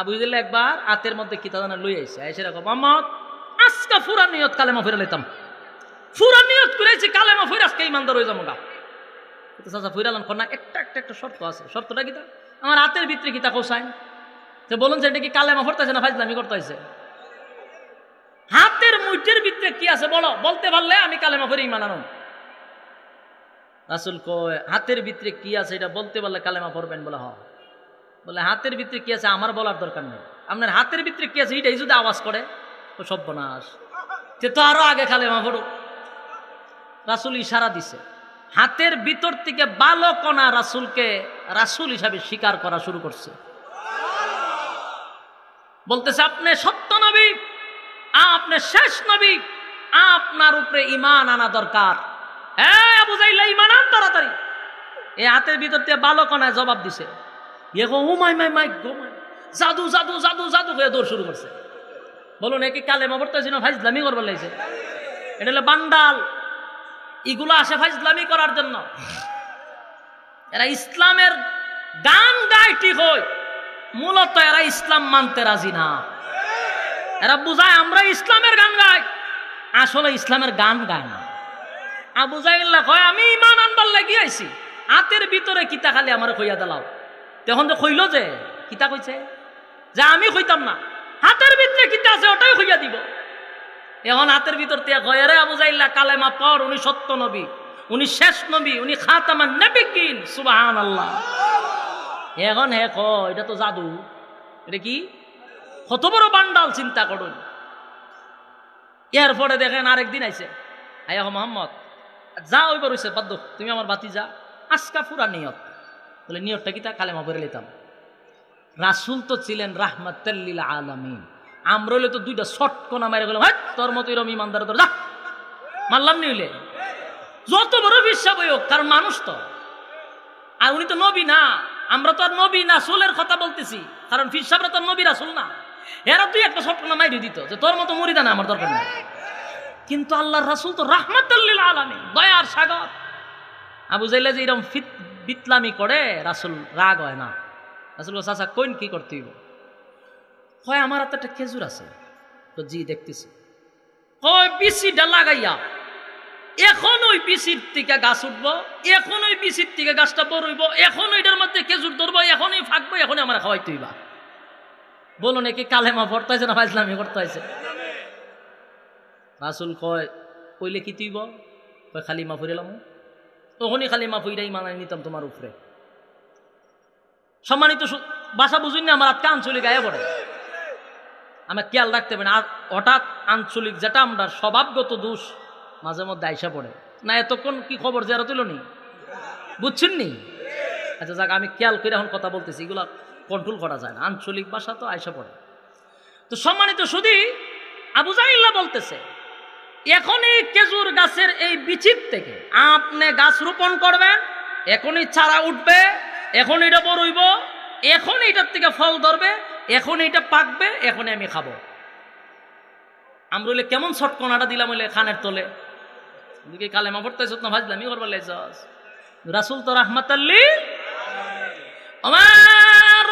আবু ইদিল্লা একবার আতের মধ্যে কিতা জানা লই আইছে? আইসে রাখো মোহাম্মদ আজকা ফুরা নিয়ত কালেমা ফিরে লইতাম। ফুরা নিয়ত করেছি, কালেমা ফিরে আজকে ইমানদার হয়ে যাব গা চাচা ফিরালাম কন্যা, একটা একটা একটা শর্ত আছে। শর্তটা কিতা আমার হাতের ভিতরে কিতা কোসাইন তো বলুন যে, এটা কি কালেমা ফরতেছে না ফাইজলামি করতে হয়েছে হাতের মুঠের ভিতরে কি আছে বলো? বলতে পারলে আমি কালেমা ফিরে ইমান আনুন রাসুল কয়, হাতের ভিতরে কি আছে এটা বলতে পারলে কালেমা পড়বেন বলে, হ। বলে, হাতের ভিতরে কি আছে? আমার বলার দরকার নেই। আপনার হাতের ভিতরে কি আছে? এটাই যদি আওয়াজ করে, তো সর্বনাশ। সে তো আরও আগে কালেমা পড়ো রাসুল ইশারা দিছে, হাতের ভিতর থেকে বালকনা রাসুলকে রাসুল হিসাবে স্বীকার করা শুরু করছে। বলতেছে, আপনি সত্য নবী, আপনি শেষ নবী, আপনার উপরে ইমান আনা দরকার। হ্যাঁ বুঝাইলে ইমান আন তাড়াতাড়ি। এই হাতের ভিতর থেকে বালকনায় জবাব দিছে। ইয়ে গো, ও মাই মাই মাই, গো, মাই। জাদু জাদু জাদু জাদু হয়ে দৌড় শুরু করছে। বলুন একে কালেমা? পড়তেছি না ফাইজলামি করবার লাগছে। এটা হলো বান্ডাল এগুলো আসে ফাইজলামি করার জন্য। এরা ইসলামের গান গায় ঠিক হয়। মূলত এরা ইসলাম মানতে রাজি না। এরা বুঝায়, আমরা ইসলামের গান গাই। আসলে ইসলামের গান গায় না। আবু জাইল্লা কয়, আমি ইমান আনবার লাগি আইছি। হাতের ভিতরে কিতা খালি আমার কইয়া দিলাও। তখন তো কইল যে, কিতা কইছে যে আমি কইতাম না। হাতের ভিতরে কিতা আছে, ওটাই কইয়া দিব। এখন হাতের ভিতর থেকে কয় রে আবু জাইল্লা কালেমা পর উনি সত্য নবী, উনি শেষ নবী, উনি খাতামান নবিকিন সুবাহান আল্লাহ এখন হে ক, এটা তো জাদু। এটা কি? কত বড় বান্ডাল চিন্তা করুন। এরপরে দেখেন আরেকদিন আইছে। আয়া মোহাম্মদ। যা ওইবার হইছে বাদ্য তুমি আমার বাতি যা। আজকা ফুরা নিয়ত। বলে নিয়তটা কি? তা কালেমা পরে লিতাম। রাসুল তো ছিলেন রাহমাতাল্লিল আলামিন। আমরা হইলে তো দুইটা শর্ট কোনা মারে গেলাম হ্যাঁ তোর মতো এরম ইমানদার তোর যা মারলাম নিলে যত বড় বিশ্বাস হোক, কারণ মানুষ তো। আর উনি তো নবী না, আমরা তো আর নবী না সুলের কথা বলতেছি। কারণ ফিরসাবরা তো নবী, রাসুল না। এরা তুই একটা স্বপ্ন মাইরে দিত, যে তোর মতো মরিদা না আমার দরকার নেই। কিন্তু আল্লাহর রাসুল তো রাহমাতাল্লিল আলামিন, দয়ার সাগর। আবু জাইলা যে এরকম ফিত বিতলামি করে, রাসুল রাগ হয় না। রাসুল চাচা, কইন কি করতে হইব? হয় আমার হাতে একটা খেজুর আছে। তো জি, দেখতেছি। কয় বিচিটা লাগাইয়া, এখন ওই বিচির থেকে গাছ উঠবো, এখন ওই বিচির থেকে গাছটা বড় এখন ওইটার মধ্যে খেজুর ধরবো, এখনই ফাঁকবো, এখনই আমার খাওয়াইতে হইবা। বলো নাকি, কালেমা পড়তে হয়েছে না ফাইজলামি হয়েছে রাসুল কয়, কইলে কি তুইব? কয়, খালি মা ফুরিলাম তখনই খালি মা ফুইরাই মানাই নিতাম তোমার উপরে। সম্মানিত সু- ভাষা বুঝুন না, আমার আজকে আঞ্চলিক গায়ে পড়ে। আমার খেয়াল রাখতে হবে আর হঠাৎ আঞ্চলিক যেটা আমরা স্বভাবগত দোষ মাঝে মধ্যে আইসা পড়ে। না, এতক্ষণ কি খবর যে তুল নি? বুঝছেন নি? আচ্ছা যাক, আমি খেয়াল করে এখন কথা বলতেছি, এগুলা কন্ট্রোল করা যায় না। আঞ্চলিক ভাষা তো আইসা পড়ে। তো সম্মানিত শুধু আবু জাইল্লা বলতেছে এখনই খেজুর গাছের এই বিচির থেকে আপনি গাছ রোপণ করবেন, এখনই চারা উঠবে এখন এটা বড়ইব এখন এটার থেকে ফল ধরবে এখন এটা পাকবে, এখনই আমি খাব। আমরা কেমন ছটকনাটা দিলাম হইলে খানের তলে? দিকে কালেমা পড়তে না ভাজলাম করবার লাইছস রাসুল তো রাহমাতাল্লি আমার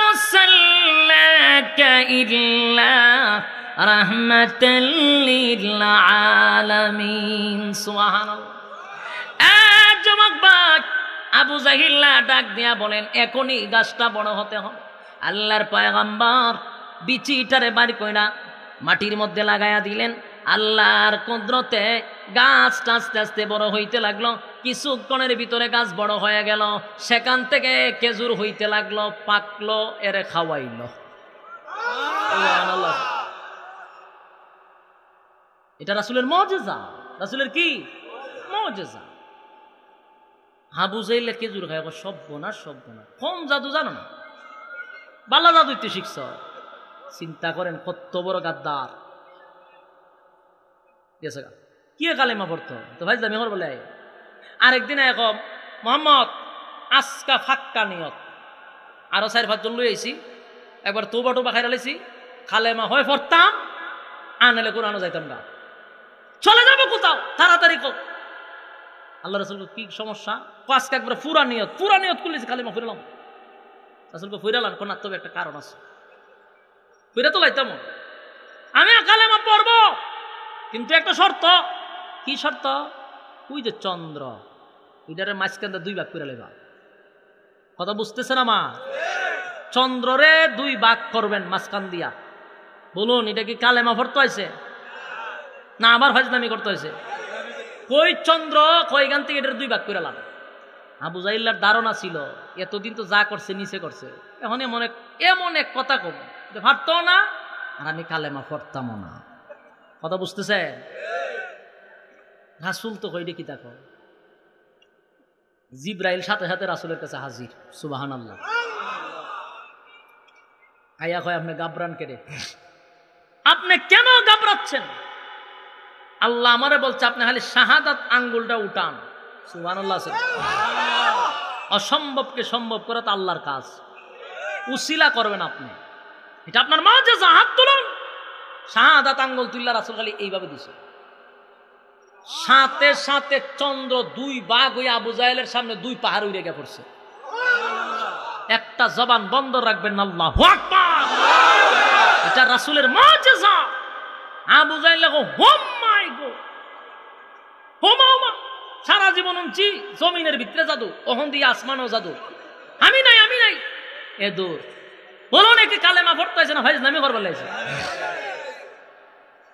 ইল্লা বাক আবু জাহিল্লা ডাক দিয়া বলেন, এখনই গাছটা বড় হতে হবে। আল্লাহর পয়গম্বর বিচিটারে বাড়ি কইরা মাটির মধ্যে লাগায়া দিলেন। আল্লাহর কুদরতে গাছটা আস্তে আস্তে বড় হইতে লাগল। কিছুক্ষণের ভিতরে গাছ বড় হয়ে গেল। সেখান থেকে খেজুর হইতে লাগল, পাকলো, এরে খাওয়াইল। এটা রাসুলের মজেজা। রাসুলের কি? মজেজা। হাবু যাইলে খেজুর খাই সব বোনা সব বোনা কম জাদু জানো না? বাল্লা জাদু ইতে শিখছ? চিন্তা করেন, কত বড় গাদ্দার। গেছে। কি কালেমা পড়তো? তো ভাই দামি বলে আরেকদিন এক মোহাম্মদ, আজকা ফাক্কা নিয়ত। আরও চার পাঁচজন লই আইছি। একবার তোবা টোবা খাই লাইছি। খালেমা হয় পড়তাম। আনলে কোরআনো যাইতাম না। চলে যাব কোথাও? তাড়াতাড়ি কো আল্লাহ রসুল কি সমস্যা? পাঁচকে একবার পুরা নিয়ত পুরা নিয়ত করলেছি খালিমা ফুরালাম। রাসুলকে ফুরালাম কোন তবে একটা কারণ আছে। ফিরে তো লাইতাম। আমি কালেমা পড়ব। কিন্তু একটা শর্ত। কি শর্ত? ওই যে চন্দ্র। ওইটারে মাঝখান দুই ভাগ করে লেবা কথা বুঝতেছে না মা চন্দ্ররে দুই ভাগ করবেন মাঝখান দিয়া। বলুন, এটা কি কালেমা ভরতে হয়েছে না, আবার হজনামি করতে হয়েছে। কই চন্দ্র, কই গান থেকে এটার দুই ভাগ করে লাভ? আবু জাইল্লার ধারণা ছিল, এতদিন তো যা করছে, নিচে করছে। এখন এমন এক এমন এক কথা কম। ভাবতো না, আর আমি কালেমা পড়তামও না। কথা বুঝতেছে রাসুল তো কইডে কি দেখো জিব্রাইল সাথে সাথে রাসুলের কাছে হাজির। সুবাহান আল্লাহ আয়া কয়, আপনি গাবরান কেড়ে আপনি কেন গাবরাচ্ছেন? আল্লাহ আমারে বলছে আপনি খালি শাহাদাত আঙ্গুলটা উঠান। সুবান অসম্ভবকে সম্ভব করা তো আল্লাহর কাজ। উসিলা করবেন আপনি। এটা আপনার মা যে হাত তুলুন। শাহাদাত আঙ্গুল তুল্লা রাসুল খালি এইভাবে দিছে। সাথে সাথে চন্দ্র দুই বাঘ হয়ে আবু জাহেলের সামনে দুই পাহাড় উড়ে গে পড়ছে। একটা জবান বন্ধ রাখবেন না আল্লাহ এটা রাসুলের মাজেজা আবু জাহেল হোম মাই গো। হোমা হোমা। সারা জীবন উঞ্চি জমিনের ভিতরে জাদু, ওহন দিয়ে আসমানও জাদু। আমি নাই আমি নাই। এ দূর। বলুন একে কালেমা ভরতে হয়েছে না হয়েছে নামি করবার লাগছে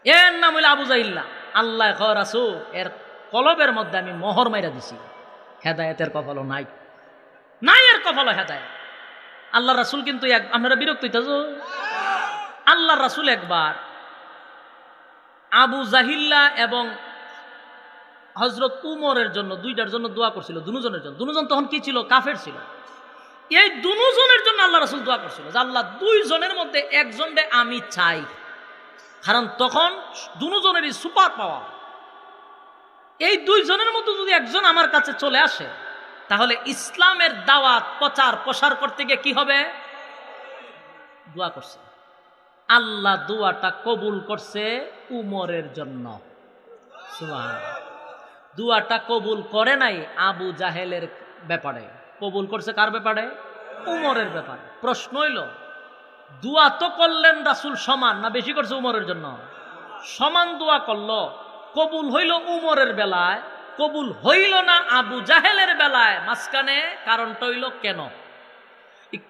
এর নাম হইল আবু জাইল্লা আল্লাহ রাসু এর কলবের মধ্যে আমি মোহর মাইরা দিছি। হেদায়তের কপালও নাই। নাই এর কপালও হেদায়ত। আল্লাহ রাসুল কিন্তু এক আপনারা বিরক্ত হইতেছ? আল্লাহ রাসুল একবার আবু জাহিল্লা এবং হজরত উমরের জন্য দুইটার জন্য দোয়া করছিল, দুজনের জন্য। দুজন তখন কি ছিল? কাফের ছিল। এই দুজনের জন্য আল্লাহ রাসুল দোয়া করছিল যে আল্লাহ দুইজনের মধ্যে একজনরে আমি চাই। কারণ তখন দুজনেরই সুপার পাওয়া এই দুইজনের মধ্যে যদি একজন আমার কাছে চলে আসে, তাহলে ইসলামের দাওয়াত প্রচার প্রসার করতে গিয়ে কি হবে? দোয়া করছে। আল্লাহ দোয়াটা কবুল করছে উমরের জন্য। দুয়াটা কবুল করে নাই আবু জাহেলের ব্যাপারে। কবুল করছে কার ব্যাপারে? উমরের ব্যাপারে। প্রশ্ন হইল, দুয়া তো করলেন রাসুল সমান না বেশি করছে উমরের জন্য? সমান দোয়া করল, কবুল হইল উমরের বেলায়, কবুল হইল না আবু জাহেলের বেলায়। মাঝখানে কারণটা হইল কেন?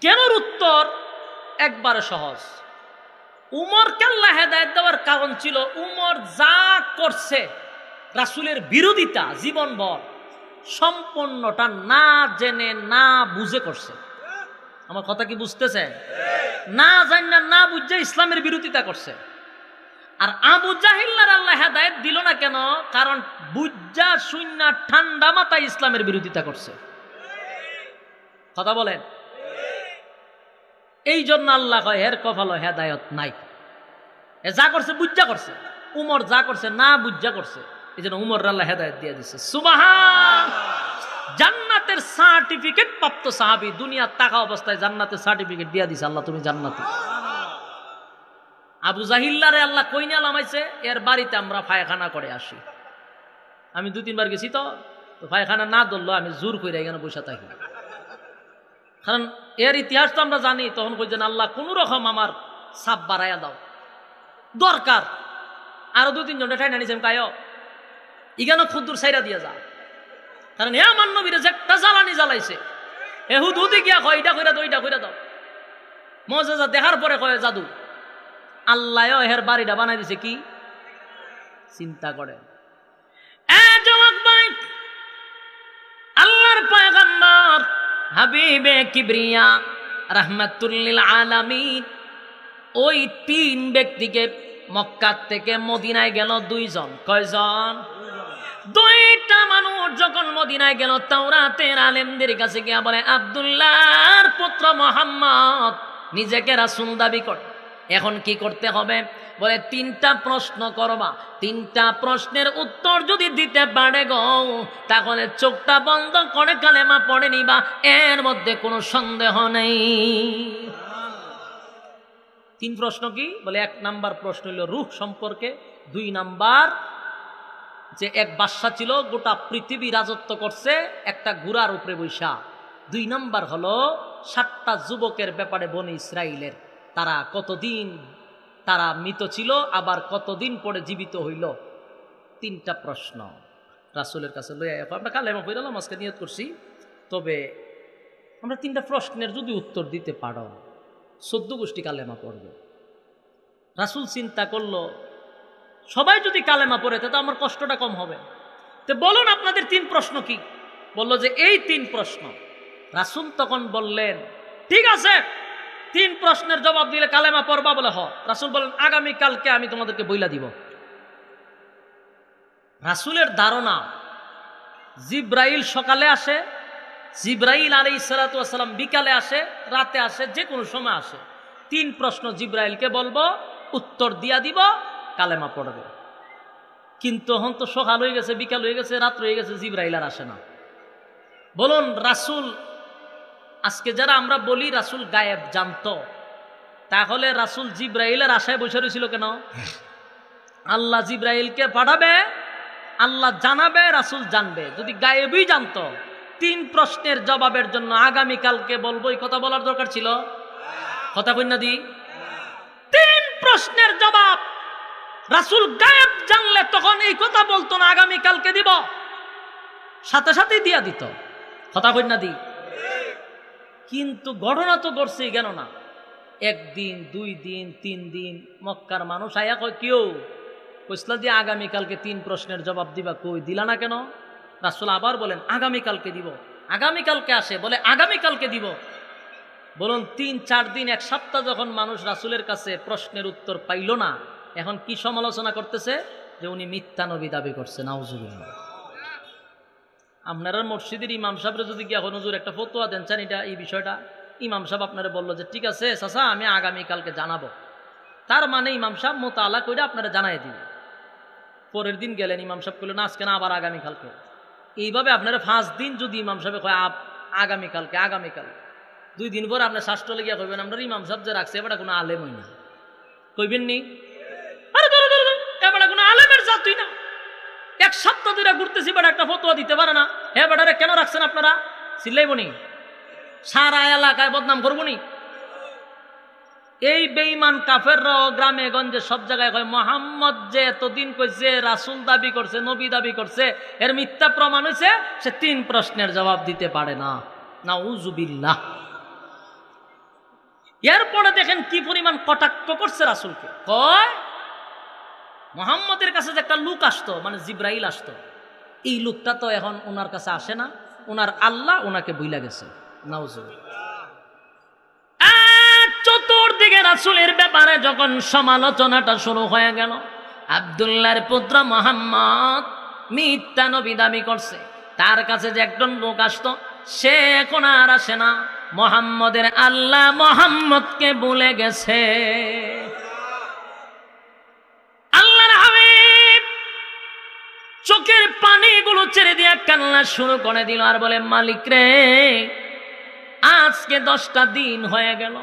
কেনর উত্তর একবারে সহজ। উমর কেল্লা হেদায়ত দেওয়ার কারণ ছিল উমর যা করছে, রাসুলের বিরোধিতা জীবনভর সম্পূর্ণটা না জেনে, না বুঝে করছে। আমার কথা কি বুঝতেছে? না জান না বুঝে ইসলামের বিরোধিতা করছে। আর আবু জাহিল্লার আল্লাহ হেদায়ত দিল না কেন? কারণ বুজ্জা শূন্য ঠান্ডা মাথায় ইসলামের বিরোধিতা করছে। কথা বলেন। এই জন্য আল্লাহ কয়, হের কপালো হেদায়ত নাই। এ যা করছে বুজ্জা করছে। উমর যা করছে, না বুজ্জা করছে। এই জন্য উমর আল্লাহ হেদায়ত দিয়ে দিচ্ছে সুবাহান! জান্নাতের সার্টিফিকেট প্রাপ্ত সাহাবি দুনিয়ার টাকা অবস্থায় জান্নাতের সার্টিফিকেট দিয়ে দিছে। আল্লাহ, তুমি জান্নাতে। আবু জাহিল্লারে আল্লাহ কইনা লামাইছে, এর বাড়িতে আমরা পায়খানা করে আসি। আমি দু তিনবার গেছি তো, পায়খানা না ধরলো আমি জোর করে এখানে বসে থাকি। কারণ এর ইতিহাস তো আমরা জানি, তখন কইছেন আল্লাহ কোন রকম আমার সাপ বাড়াইয়া দাও। দরকার। আরও দু তিনজন ঠাই নানিছেন কায়। ইগানো ক্ষুদ্র সাইরা দিয়ে যা। কারণ এ আমার নবীরে যে একটা জ্বালানি জ্বালাইছে এ হুদ হুদি গিয়া কয় এটা কইরা দাও এটা কইরা দাও। মজা দেখার পরে কয়, জাদু। আল্লাহ এর বাড়িটা বানাই দিছে কি? চিন্তা করে হাবিবে কিবরিয়া, রাহমাতুল্লিল আলামিন। ওই তিন ব্যক্তিকে মক্কার থেকে মদিনায় গেল দুইজন। কয়জন? দুইটা মানুষ যখন মদিনায় গেল, তাওরাতের আলেমদের কাছে গিয়া বলে, আব্দুল্লাহর পুত্র মোহাম্মদ নিজেকে রাসুল দাবি করে এখন কি করতে হবে? বলে, তিনটা প্রশ্ন করবা। তিনটা প্রশ্নের উত্তর যদি দিতে পারে গো, তাহলে চোখটা বন্ধ করে কালেমা পড়ে নিবা। এর মধ্যে কোনো সন্দেহ নেই। তিন প্রশ্ন কি? বলে, এক নাম্বার প্রশ্ন হইল, রূহ সম্পর্কে। দুই নাম্বার, যে এক বাদশা ছিল, গোটা পৃথিবী রাজত্ব করছে, একটা ঘোড়ার উপরে বৈশা। দুই নাম্বার হলো, সাতটা যুবকের ব্যাপারে বনে ইসরায়েলের তারা কতদিন, তারা মৃত ছিল, আবার কতদিন পরে জীবিত হইল? তিনটা প্রশ্ন। রাসুলের কাছে লইয়া আমরা কালেমা পড়লাম আজকে নিয়ত করছি, তবে আমরা তিনটা প্রশ্নের যদি উত্তর দিতে পারো সদ্য গোষ্ঠী কালেমা পড়বে। রাসুল চিন্তা করল, সবাই যদি কালেমা পড়ে তো আমার কষ্টটা কম হবে। তো বলুন, আপনাদের তিন প্রশ্ন কি? বলল যে, এই তিন প্রশ্ন। রাসুল তখন বললেন, ঠিক আছে তিন প্রশ্নের জবাব দিলে কালেমা পড়বা বলে হ। রাসুল বলেন, আগামী কালকে আমি তোমাদেরকে বইলা দিব। রাসুলের ধারণা, জিব্রাইল সকালে আসে, জিব্রাইল আর আলী সালাতাম বিকালে আসে, রাতে আসে যে কোনো সময় আসে। তিন প্রশ্ন জিব্রাইলকে বলব, উত্তর দিয়া দিব, কালেমা পড়বে। কিন্তু এখন তো সকাল হয়ে গেছে, বিকাল হয়ে গেছে রাত্র হয়ে গেছে, জিব্রাইল আর আসে না। বলুন, রাসুল আজকে যারা আমরা বলি রাসুল গায়েব, জানতো। তাহলে রাসুল জিব্রাইলের আশায় বসে রয়েছিল কেন? আল্লাহ জিব্রাইলকে পাঠাবে, আল্লাহ জানাবে, রাসুল জানবে। যদি গায়েবই জানতো, তিন প্রশ্নের জবাবের জন্য আগামীকালকে বলব, এই কথা বলার দরকার ছিল? কথা কন্যা দি। তিন প্রশ্নের জবাব, রাসুল গায়েব জানলে তখন এই কথা বলতো না, আগামীকালকে দিব। সাথে সাথেই দিয়া দিত। কথা কন্যা দি। কিন্তু ঘটনা তো ঘটছেই কেন না একদিন, দুই দিন, তিন দিন মক্কার মানুষ আয়া কয় কেউ কইসলা দিয়ে আগামীকালকে তিন প্রশ্নের জবাব দিবা, কই দিলা না কেন? রাসুল আবার বলেন, আগামীকালকে দিব। আগামীকালকে আসে? বলে, আগামীকালকে দিব। বলুন, তিন, চার দিন, এক সপ্তাহ যখন মানুষ রাসুলের কাছে প্রশ্নের উত্তর পাইল না, এখন কি সমালোচনা করতেছে? যে উনি মিথ্যা নবী দাবি করছে, নাউজুবিল্লাহ। আপনারা মসজিদের ইমাম সাহেবরা যদি গিয়া হুজুর একটা ফতোয়া দেন, চান এটা, এই বিষয়টা, ইমাম সাহেব আপনারা বলল যে, ঠিক আছে, চাচা, আমি আগামীকালকে জানাব। তার মানে ইমাম সাহেব মোতালা করে আপনারা জানাই দিবে। পরের দিন গেলেন, ইমাম সাহেব করলেন আজকে না, আবার আগামীকালকে। এইভাবে আপনারা পাঁচ দিন যদি ইমাম সাহেব কয় আপ আগামীকালকে, আগামীকাল। দুই দিন পর আপনার শাস্ত্র লেগিয়া কইবেন, আপনার ইমাম সাহেব যে রাখছে, এবার কোনো আলেম হই না। কইবেন নি? আরে এবার কোনো আলেমের জাতুই না। এক সপ্তাহ ধরে ঘুরতেছি, বেটা একটা ফতোয়া দিতে পারে না। হে বেটারে, কেন রাখছেন আপনারা? চিল্লাইবনি। সারা এলাকায় বদনাম করবনি? এই বেইমান কাফেররাও গ্রামে, গঞ্জে, সব জায়গায় কয়, মোহাম্মদ যে এতদিন কইছে, রাসুল দাবি করছে, নবী দাবি করছে, এর মিথ্যা প্রমাণ হয়েছে সে তিন প্রশ্নের জবাব দিতে পারে না। না উজুবিল্লাহ এরপরে দেখেন কি পরিমাণ কটাক্ষ করছে রাসুলকে। কয় মোহাম্মদের কাছে যে একটা লুক আসতো মানে জিব্রাইল আসতো, এই লুকটা তো এখন ওনার কাছে আসে না, ওনার আল্লাহ ওনাকে বুইলা গেছে। চতুর্দিকে রাসুলের ব্যাপারে যখন সমালোচনাটা শুরু হয়ে গেল, আবদুল্লাহর পুত্র মোহাম্মদ মিথ্যা নবী দাবি করছে। তার কাছে যে একজন লোক আসতো, সে এখন আর আসে না। মোহাম্মদের আল্লাহ মোহাম্মদকে বলে গেছে। চোখের পানিগুলো ছেড়ে দিয়ে কান্না শুরু করে দিল আর বলে, মালিক রে, আজকে দশটা দিন হয়ে গেল।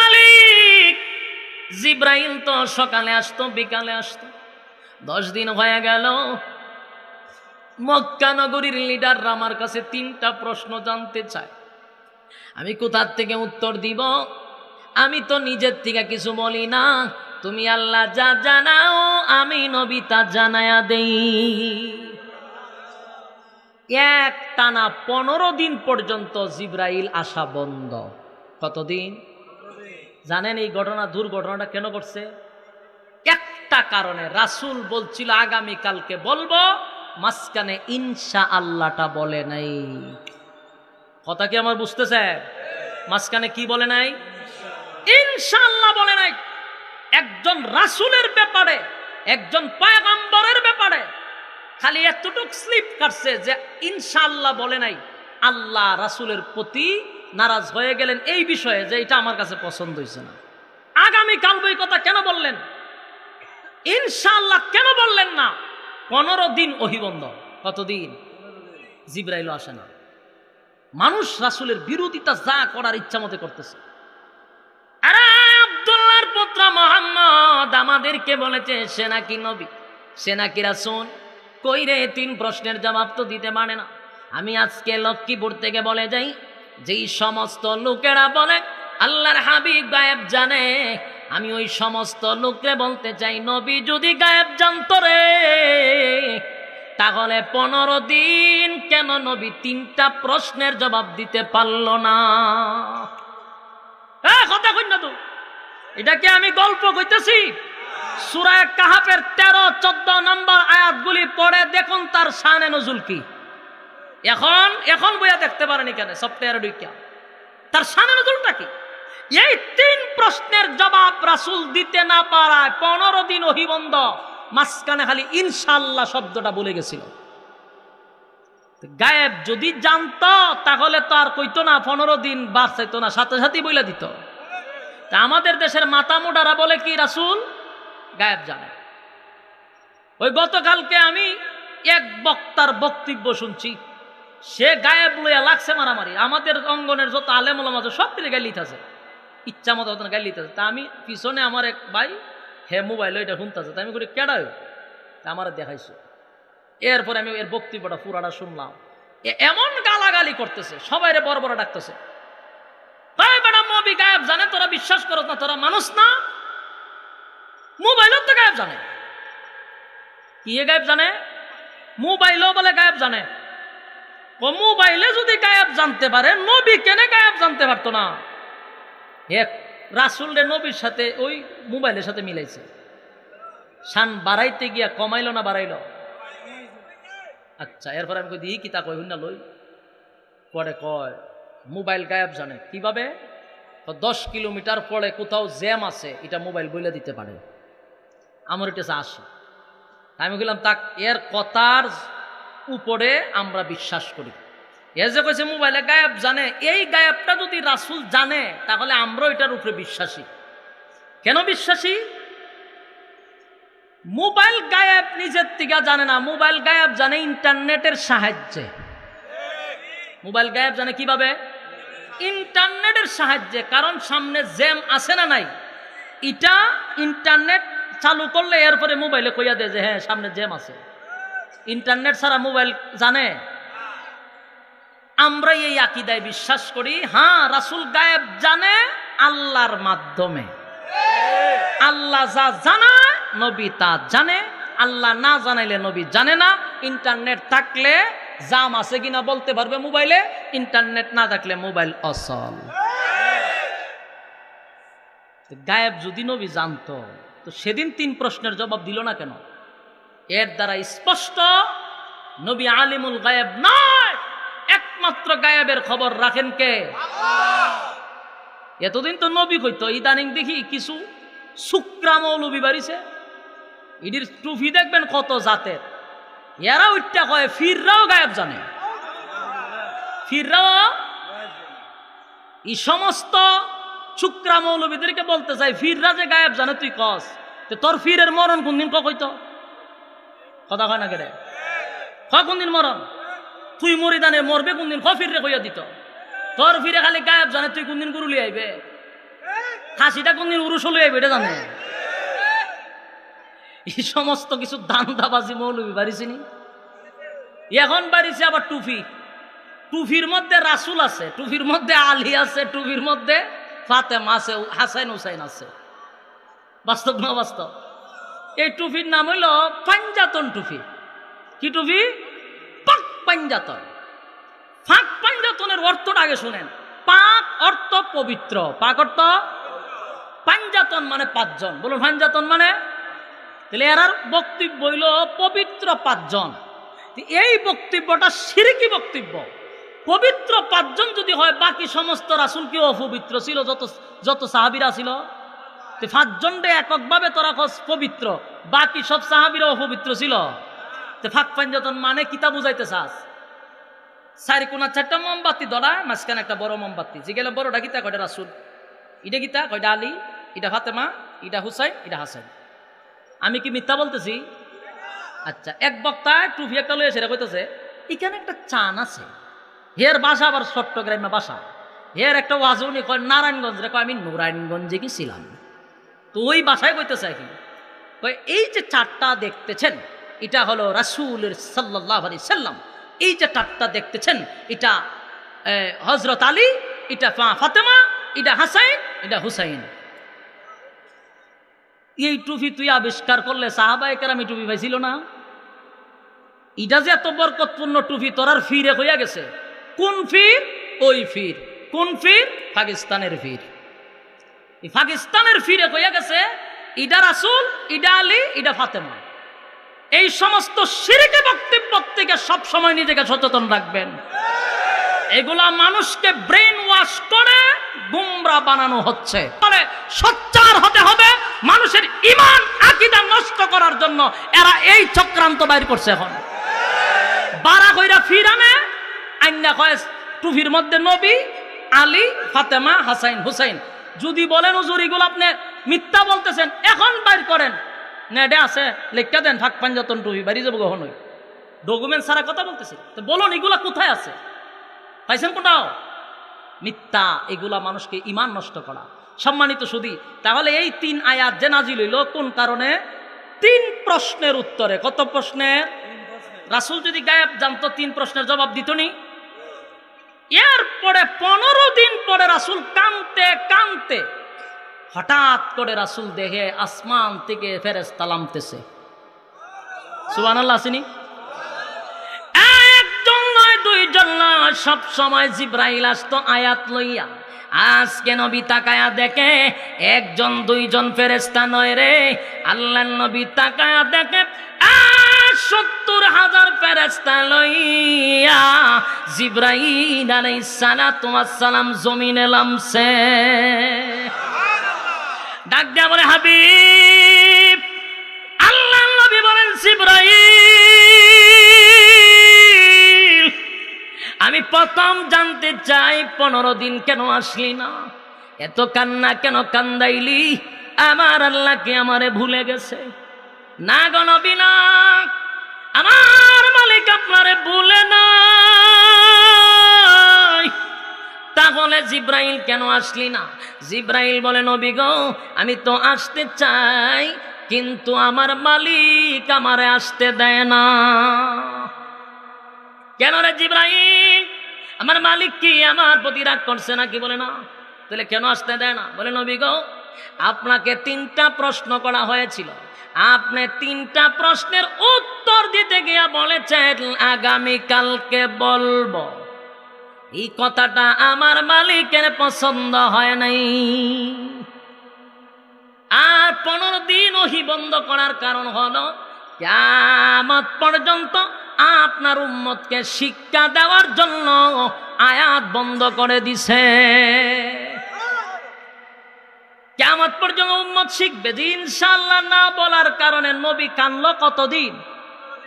মালিক! জিব্রাইল তো সকালে আসতো, বিকালে আসতো। দশ দিন হয়ে গেল। মক্কা নগরীর লিডাররা আমার কাছে তিনটা প্রশ্ন জানতে চায়। আমি কোথার থেকে উত্তর দিব? আমি তো নিজের থেকে কিছু বলি না। তুমি আল্লাহ যা জানাও, আমি নবী তা জানায়া দেই। এক টানা পনেরো দিন পর্যন্ত জিব্রাইল আসা বন্ধ। কতদিন? জানেন এই ঘটনা, দুর্ঘটনাটা কেন ঘটছে? একটা কারণে রাসুল বলছিল আগামী কালকে বলব, মাঝখানে ইনশা আল্লাহটা বলে নাই। কথা কি আমার বুঝতেছে মাঝখানে কি বলে নাই? ইনশাআল্লাহ বলে নাই। একজন রাসুলের ব্যাপারে, একজন পয়গম্বরের ব্যাপারে খালি এতটুক স্লিপ কাটছে যে ইনশাল্লাহ বলে নাই, আল্লাহ রাসুলের প্রতি নারাজ হয়ে গেলেন এই বিষয়ে যে এটা আমার কাছে পছন্দ হয়েছে না। আগামী কাল বই কথা কেন বললেন? ইনশাল্লাহ কেন বললেন না? পনেরো দিন অহিবন্ধ কতদিন? জিব্রাইল আসে না। মানুষ রাসুলের বিরোধিতা যা করার ইচ্ছা মতে করতেছে। আরে আব্দুল্লাহর পুত্র মোহাম্মদ আমাদেরকে বলেছে, সে নাকি নবী? সে নাকি রাসুল? কই রে, তিন প্রশ্নের জবাব তো দিতে পারে না। আমি আজকে লক্ষ্মীপুর থেকে বলে যাই, যেই সমস্ত লোকেরা বলে, আল্লাহর হাবিব গায়েব জানে। আমি ওই সমস্ত লোকরে বলতে চাই, নবী যদি গায়েব জানত রে, তাহলে পনেরো দিন কেন নবী তিনটা প্রশ্নের জবাব দিতে পারল না? কথা কই তো। এটা কি আমি গল্প কইতেছি। সুরায় কাহাফের তেরো, চোদ্দ নম্বর আয়াতগুলি পড়ে দেখুন তার শানে নজুল কি। এখন এখন বইয়া দেখতে পারেনি কেন সফটওয়্যার ঢুকিয়া তার শানে নজুলটা কি? এই তিন প্রশ্নের জবাব রাসুল দিতে না পারায় পনেরো দিন অহিবন্ধ। মাঝখানে খালি ইনশাল্লাহ শব্দটা বলে গেছিল। গায়েব যদি জানত, তাহলে তো আর কইতো না পনেরো দিন বাদ চাইতো না, সাথে সাথেই বলে দিত। তা আমাদের দেশের মাতা মোডারা বলে কি রাসুল? গায়েব জানে। ওই গতকালকে আমি এক বক্তার বক্তব্য শুনছি। সে গায়েব লইয়া লাগছে মারামারি। আমাদের অঙ্গনের যত আলেমুলাম আছে, সব দিকে গাইলিত আছে ইচ্ছা মতো গাইলিত আছে তা আমি পিছনে আমার এক ভাই, হে মোবাইল এটা শুনতেছে। তা আমি করি কেডা তা আমার দেখাইছো। এরপরে আমি এর বক্তব্যটা পুরাটা শুনলাম। এমন গালাগালি করতেছে, সবাইরে বড় বড় ডাকতেছে। মবি গায়েব জানে, তোরা বিশ্বাস না, তোরা মানুষ না। তো জানে। কি জানে? মোবাইলও বলে গায়েব জানে। মোবাইলে যদি গায়েব জানতে পারে, নবী কেনে গায়েব জানতে পারতো না? এক, রাসুল রে নবীর সাথে ওই মোবাইলের সাথে মিলাইছে। শান বাড়াইতে গিয়া কমাইলো না বাড়াইলো? আচ্ছা এরপর আমি কই দিই কি তা কই না লই। পরে কয়, মোবাইল গায়েব জানে। কীভাবে? দশ কিলোমিটার পরে কোথাও জ্যাম আছে, এটা মোবাইল বইলে দিতে পারে। আমার এটা আসে। আমি বললাম, তাক, এর কথার উপরে আমরা বিশ্বাস করি। এ যে কইছে, মোবাইলে গায়েব জানে। এই গায়েবটা যদি রাসুল জানে, তাহলে আমরাও এটার উপরে বিশ্বাসী। কেন বিশ্বাসী? মোবাইল গায়েব নিজের থেকে জানে না। মোবাইল গায়েব জানে ইন্টারনেটের সাহায্যে। মোবাইল গায়েব জানে কীভাবে? ইন্টারনেটের সাহায্যে, কারণ সামনে জ্যাম আছে না নাই? এটা ইন্টারনেট চালু করলে এরপরে মোবাইলে কইয়া দেয় যে হ্যাঁ সামনে জ্যাম আছে। ইন্টারনেট ছাড়া মোবাইল জানে? আমরা এই আকিদায় বিশ্বাস করি হ্যাঁ রাসুল গায়েব জানে আল্লাহর মাধ্যমে। আল্লাহ যা জানায় নবী তা জানে। আল্লাহ না জানাইলে নবী জানে না। ইন্টারনেট থাকলে জাম আছে কিনা বলতে পারবে মোবাইলে? ইন্টারনেট না থাকলে মোবাইল অসল গায়েব যদি নবী জানতো, তো সেদিন তিন প্রশ্নের জবাব দিল না কেন? এর দ্বারা স্পষ্ট, নবী আলিমুল গায়েব নয়! একমাত্র গায়েবের খবর রাখেন কে? এতদিন তো নবী কইতো, ইদানিং দেখি কিছু শুক্রা মৌলবি বাড়িছে। ইডির টুফি দেখবেন কত জাতের। এরা উঠটা কয়, ফিররাও গায়েব জানে। ফিররাও এই সমস্ত শুক্রা মৌলবীদেরকে বলতে চাই ফিররা যে গায়েব জানে, তুই কস। তোর ফিরের মরণ কোনদিন কইতো কথা কয় না কেটে ক কোনদিন মরণ? তুই মরিদানে মরবে কোনদিন, ক ফিরে কইয়া দিত? তোর ফিরে খালি গায়েব জানে, তুই কোনদিন গুরুলি আইবে? খাসিটা কোনদিন উরুস হলে আইবে, এটা জানে? এই সমস্ত কিছু দান্দাবাজি মৌলবি বাড়িছিনি? এখন বাড়িছে আবার টুফি। টুফির মধ্যে রাসুল আছে, টুফির মধ্যে আলী আছে, টুফির মধ্যে ফাতেম আছে, হাসাইন হুসাইন আছে। বাস্তব না বাস্তব? এই টুফির নাম হইল পাঞ্জাতন টুফি। কি টুফি? পাক পাঞ্জাতন। ফাঁক পাঞ্জাতনের অর্থটা আগে শুনেন। পাক অর্থ পবিত্র। পাক অর্থ পাঞ্জাতন মানে পাঁচজন। বলুন, পাঞ্জাতন মানে তাহলে এরার বক্তব্য হইল পবিত্র পাঁচজন। এই বক্তব্যটা সিরিকি বক্তব্য। পবিত্র পাঁচজন যদি হয়, বাকি সমস্ত রাসুল কি অপবিত্র ছিল? যত যত সাহাবিরা ছিল? তো এককভাবে তোরা খোঁজ পবিত্র, বাকি সব সাহাবিরা অপবিত্র ছিল। তো ফাঁক পাঞ্জাতন মানে কিতা বুঝাইতে চাস। চারি কোনা চারটা মোমবাতি ধরা, মাঝখানে একটা বড় মোমবাতি। যে গেলে বড়টা গীতা কয়টা রাসুল? এটা গীতা কয়টা আলী? এটা ফাতেমা? এটা হুসাইন? এটা হাসাইন? আমি কি মিথ্যা বলতেছি? আচ্ছা এক বক্তা টুফি একটা লয়ে সেটা কইতেছে, এখানে একটা চান আছে। হের বাসা আবার চট্টগ্রামে বাসা। হের একটা ওয়াজুনি কয়, নারায়ণগঞ্জ রে। কয়, আমি নারায়ণগঞ্জে কি ছিলাম তো ওই বাসায় কইতেছে কি কয়, এই যে চারটা দেখতেছেন, এটা হলো রাসুলের সাল্লাহ আলি সাল্লাম। এই যে চারটা দেখতেছেন, এটা হজরত আলী, এটা ফাতেমা, এটা হাসাইন, এটা হুসাইন। এই টুপি তুই আবিষ্কার করলে সাহাবাহিকের আমি টুপি পাইছিল না? এটা যে এত বরকতপূর্ণ টুপি তোরার ফিরে হইয়া গেছে। কোন ফির? ওই ফির। কোন ফির? পাকিস্তানের ফির। পাকিস্তানের ফিরে হইয়া গেছে ইডা রাসুল ইডা আলী ইডা ফাতেমা। এই সমস্ত সিরিকে বক্তব্য থেকে সব সময় নিজেকে সচেতন রাখবেন। এগুলা মানুষকে ব্রেন ওয়াশ করে গুমরা বানানো হচ্ছে। ফলে সোচ্চার হতে হবে মানুষের ইমান আকিদা নষ্ট করার জন্য এরা এই চক্রান্ত বাইর করছে এখন। বারা কইরা ফিরানে আইনা কয় টুফির মধ্যে নবী, আলী, ফাতেমা, হাসাইন, হুসাইন। যদি বলেন, হুজুর, এগুলো আপনি মিথ্যা বলতেছেন, এখন বাইর করেন। নেডে আছে, লেখা দেন ফাঁক পাঞ্জাতন টুপি বাড়ি যাব কখনোই। ডকুমেন্ট সারা কথা বলতেছে। তো বলুন, এগুলা কোথায় আছে? পাইছেন কোথাও? মিথ্যা, এগুলা মানুষকে ইমান নষ্ট করা। সম্মানিত সুদী, তাহলে এই তিন আয়াত যে নাজিল হইল, কোন কারণে? তিন প্রশ্নের উত্তরে। কত প্রশ্নের? রাসুল যদি গায়েব জানতো, তিন প্রশ্নের জবাব দিত নি এরপরে পনেরো দিন পরে রাসুল কানতে কানতে হঠাৎ করে রাসুল দেখে আসমান থেকে ফেরেস্তা নামতেছে। সুবান আল্লাহ আসেনি নয় দুইজন নয় সব সময় জিব্রাইল আসতো আয়াত লইয়া। আজকে নবী তাকায়া দেখে একজন দুইজন ফেরেস্তা নয় রে। আল্লাহ নবী তাকায়া দেখে সত্তর হাজার ফেরেস্তা লইয়া জিব্রাইল আলাইহিস সালাতু ওয়াস সালাম জমিনে লামছে। ডাক দেয়া বলে হাবিব আল্লাহ নবী বলেন জিব্রাইল আমি প্রথম জানতে চাই, পনেরো দিন কেন আসলি না? এত কান্না কেন কান্দাইলি? আমার আল্লাহকে আমারে ভুলে গেছে? না গণবি না। আমার মালিক আপনারে ভুলে না তাহলে জিব্রাইল কেন আসলি না? জিব্রাইল বলে, নবী গো, আমি তো আসতে চাই, কিন্তু আমার মালিক আমারে আসতে দেয় না। কেন রে জিব্রাইল আমার মালিক কি আমার প্রতি রাগ করছে নাকি? বলে না। তাহলে কেন আসতে দেয় না? বলে, নবী গো, আপনাকে তিনটা প্রশ্ন করা হয়েছিল। আপনি তিনটা প্রশ্নের উত্তর দিতে গিয়া বলেছেন আগামীকালকে বলব। এই কথাটা আমার মালিকের পছন্দ হয় নাই। আর পনেরো দিন ওহি বন্ধ করার কারণ হলো কেমত পর্যন্ত আপনার উম্মতকে শিক্ষা দেওয়ার জন্য আয়াত বন্ধ করে দিছে। কেমন পর্যন্ত উম্মত শিখবে যে ইনশাল্লাহ না বলার কারণে নবী কানলো কতদিন?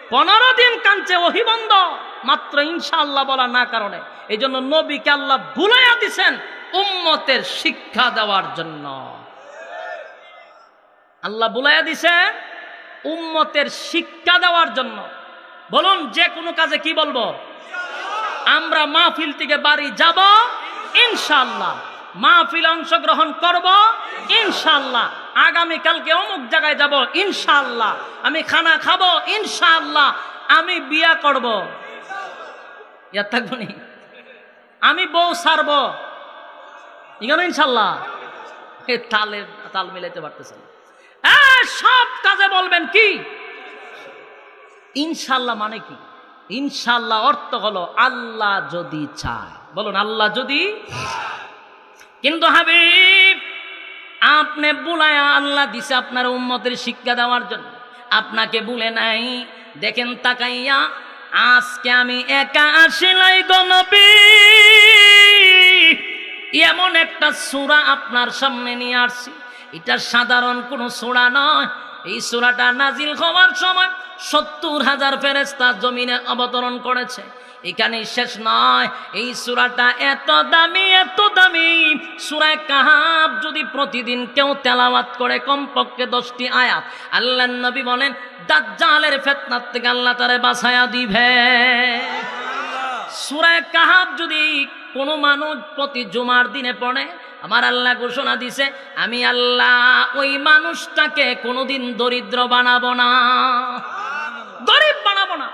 পনেরো দিন কানছে ওহি বন্ধ। মাত্র ইনশাল্লাহ বলা না কারণে। এই জন্য নবীকে আল্লাহ ভুলাইয়া দিছেন উম্মতের শিক্ষা দেওয়ার জন্য। আল্লাহ বুলাইয়া দিছেন উম্মতের শিক্ষা দেওয়ার জন্য। বলুন যে কোনো কাজে কি বলব? আমরা মাহফিল থেকে বাড়ি যাব ইনশাল্লাহ মাহফিল অংশগ্রহণ করব ইনশাল্লাহ আগামী কালকে অমুক জায়গায় যাব ইনশাল্লাহ আমি খানা খাব ইনশাল্লাহ আমি বিয়া করব। ইয়ার থাকব নি? আমি বউ সারব। এখানে ইনশাল্লাহ তালে তাল মিলাইতে পারতেছে হ্যাঁ, সব কাজে বলবেন কি? ইনশাল্লাহ মানে কি? ইনশাল্লাহ অর্থ হলো আল্লাহ যদি চায়। বলুন, আল্লাহ যদি কিন্তু হাবিব, আপনি বুলায়া আল্লাহ দিছে আপনার উম্মতের শিক্ষা দেওয়ার জন্য। আপনাকে বলে নাই, দেখেন তাকাইয়া, আজকে আমি একা আসিলাই গণবী এমন একটা সুরা আপনার সামনে নিয়ে আসছি। এটা সাধারণ কোনো সুরা নয়। এই সুরাটা নাজিল হওয়ার সময় সত্তর হাজার ফেরেস্তা জমিনে অবতরণ করেছে। এখানে শেষ নয়। এই সুরাটা এত দামি এত দামি। সুরায় কাহাব যদি প্রতিদিন কেউ তেলাওয়াত করে কমপক্ষে দশটি আয়াত আল্লাহ নবী বলেন, দাজ্জালের ফেতনার থেকে আল্লাহ তারে বাছায়া দিবে। সুরায় কাহাব যদি কোনো মানুষ প্রতি জুমার দিনে পড়ে, আমার আল্লাহ ঘোষণা দিছে, আমি আল্লাহ ওই মানুষটাকে কোনোদিন দরিদ্র বানাবো না। গরিব বানাবো না।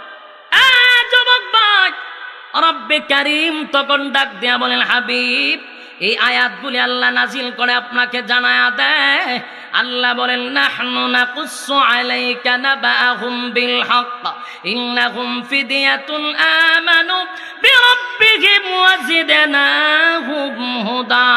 বলেন হাবিব এই আয়াতগুলি আল্লাহ নাজিল করে আপনাকে জানায়া দেয় আল্লাহ বলেন নাহনু নাকুসসু আলাইকা নাবাআহুম বিল হক ইন্নাহুম ফিদিয়াতুন আমানু বিরাব্বিহিম ওয়াজিদনাহুম হুদা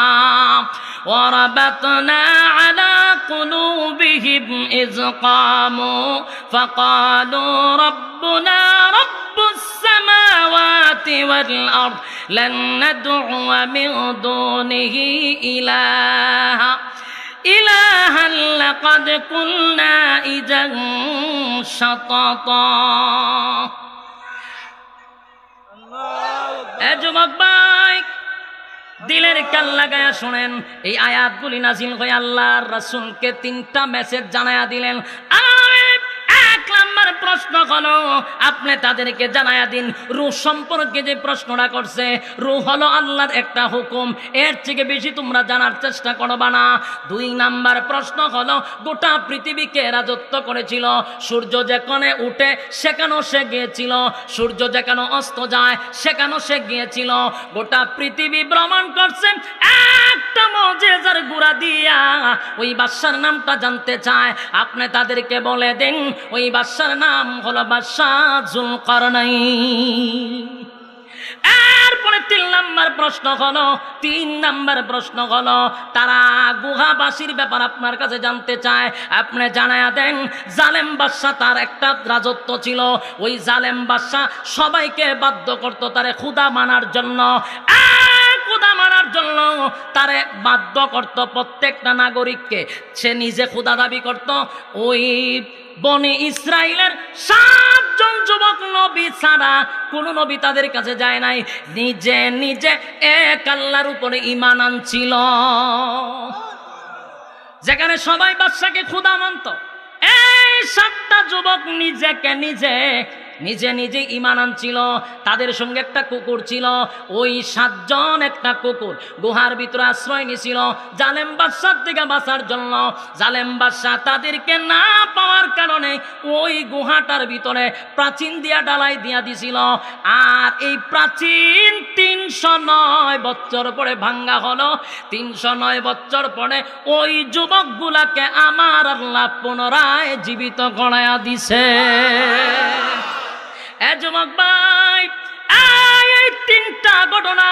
وربطنا على قلوبهم إذ قاموا فقالوا ربنا رب السماوات والأرض لن ندعو من دونه إلها إلها لقد قلنا إذا شططا এ যুবক ভাই দিলের কান লাগায়া শুনেন এই আয়াতগুলি নাজিল হয়ে আল্লাহর রাসূলকে তিনটা মেসেজ জানায়া দিলেন আমি এক নাম্বার প্রশ্ন হলো, আপনি তাদেরকে জানায়া দিন, রূহ সম্পর্কে যে প্রশ্নটা করছে, রূহ হলো আল্লাহর একটা হুকুম, এর থেকে বেশি তোমরা জানার চেষ্টা করবা না। দুই নাম্বার প্রশ্ন হলো, গোটা পৃথিবীকে রাজত্ব করেছিল, সূর্য যেখানে উঠে সেখানেও সে গিয়েছিল, সূর্য যেখানে অস্ত যায় সেখানেও সে গিয়েছিল। গোটা পৃথিবী ভ্রমণ করছেন একটা মজেজার গুড়া দিয়া, ওই বাদশার নামটা জানতে চায়, আপনি তাদেরকে বলে দেন, ওই বাদশার নাম হলো বাদশাহ জুলকারনাই এরপরে তিন নাম্বার প্রশ্ন হলো, তিন নাম্বার প্রশ্ন হলো, তারা গুহাবাসীর ব্যাপার আপনার কাছে জানতে চায়। আপনি জানায়া দেন, জালেম বাদশাহ তার একটা রাজত্ব ছিল। ওই জালেম বাদশাহ সবাইকে বাধ্য করতো তারে ক্ষুদা মানার জন্য। ক্ষুদা মারার জন্য তারে বাধ্য করত প্রত্যেকটা নাগরিককে। সে নিজে ক্ষুদা দাবি করত, ওই বনে ইসরায়েলের সাতজন যুবক নবী ছাড়া কোন নবী তাদের কাছে যায় নাই। নিজে নিজে এক আল্লাহর উপরে ইমান আনছিল। যেখানে সবাই বাদশাকে ক্ষুদা মানত এই সাতটা যুবক নিজেকে নিজে নিজে নিজে ইমান আনছিল, তাদের সঙ্গে একটা কুকুর ছিল, ওই সাতজন একটা কুকুর গুহার ভিতরে আশ্রয় নিছিল জালেম বাদশার থেকে বাঁচার জন্য, জালেম বাদশাহ তাদেরকে না পাওয়ার কারণে ওই গুহাটার ভিতরে প্রাচীন দিয়া ডালাই দিয়া দিছিল। আর এই প্রাচীন তিনশো নয় বছর পরে ভাঙ্গা হলো। তিনশো নয় বছর পরে ওই যুবকগুলাকে আমার আল্লাহ পুনরায় জীবিত গড়ায়া দিছে। এ যুবক ভাই এই তিনটা ঘটনা।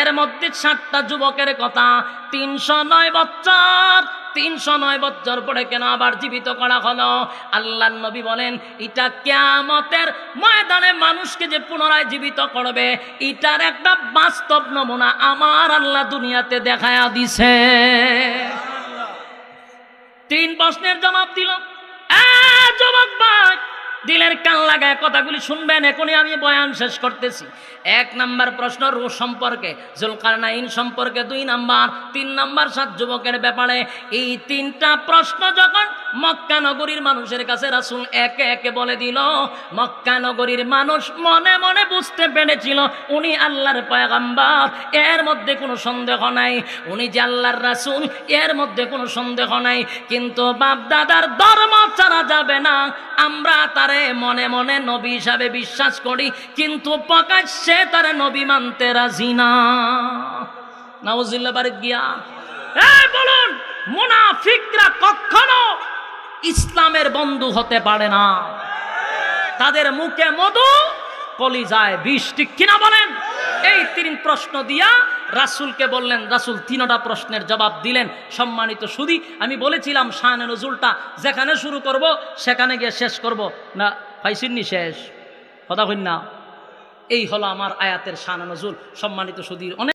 এর মধ্যে সাতটা যুবকের কথা, তিনশো নয় বছর তিনশো নয় বছর পরে কেন আবার জীবিত করা হলো? আল্লাহ নবী বলেন, এটা কেয়ামতের ময়দানে মানুষকে যে পুনরায় জীবিত করবে, এটার একটা বাস্তব নমুনা আমার আল্লাহ দুনিয়াতে দেখায়া দিছে। তিন প্রশ্নের জবাব দিল যুবক ভাই দিলের কান লাগায় কথাগুলি শুনবেন, এখনই আমি বয়ান শেষ করতেছি। এক নাম্বার প্রশ্ন রু সম্পর্কে। জুলকারনাইন সম্পর্কে দুই নাম্বার, তিন নাম্বার সাত যুবকের ব্যাপারে। এই তিনটা প্রশ্ন যখন মক্কা নগরীর মানুষের কাছে রাসুল একে একে বলে দিল, মক্কা নগরীর মানুষ মনে মনে বুঝতে পেরেছিল, উনি আল্লাহর পয়গাম্বার, এর মধ্যে কোনো সন্দেহ নাই। উনি যে আল্লাহর রাসুল, এর মধ্যে কোনো সন্দেহ নাই। কিন্তু বাপ দাদার ধর্ম ছাড়া যাবে না। আমরা তারে মনে মনে নবী হিসাবে বিশ্বাস করি, কিন্তু প্রকাশ্যে তারে নবী মানতে রাজি না। নাউজিল্লা বাড়ি গিয়া বলুন, মুনাফিকরা কখনো ইসলামের বন্ধু হতে পারে না। তাদের মুখে মধু, কলিজায় বিষ, ঠিক কিনা বলেন? এই তিন প্রশ্ন দিয়া রাসুলকে বললেন, রাসুল, তিনটা প্রশ্নের জবাব দিলেন। সম্মানিত সুদী, আমি বলেছিলাম শাহানে নজুলটা যেখানে শুরু করব, সেখানে গিয়ে শেষ করব। না, পাইছিনি শেষ? কথা না। এই হলো আমার আয়াতের শাহানে নজুল। সম্মানিত সুদীর, অনেক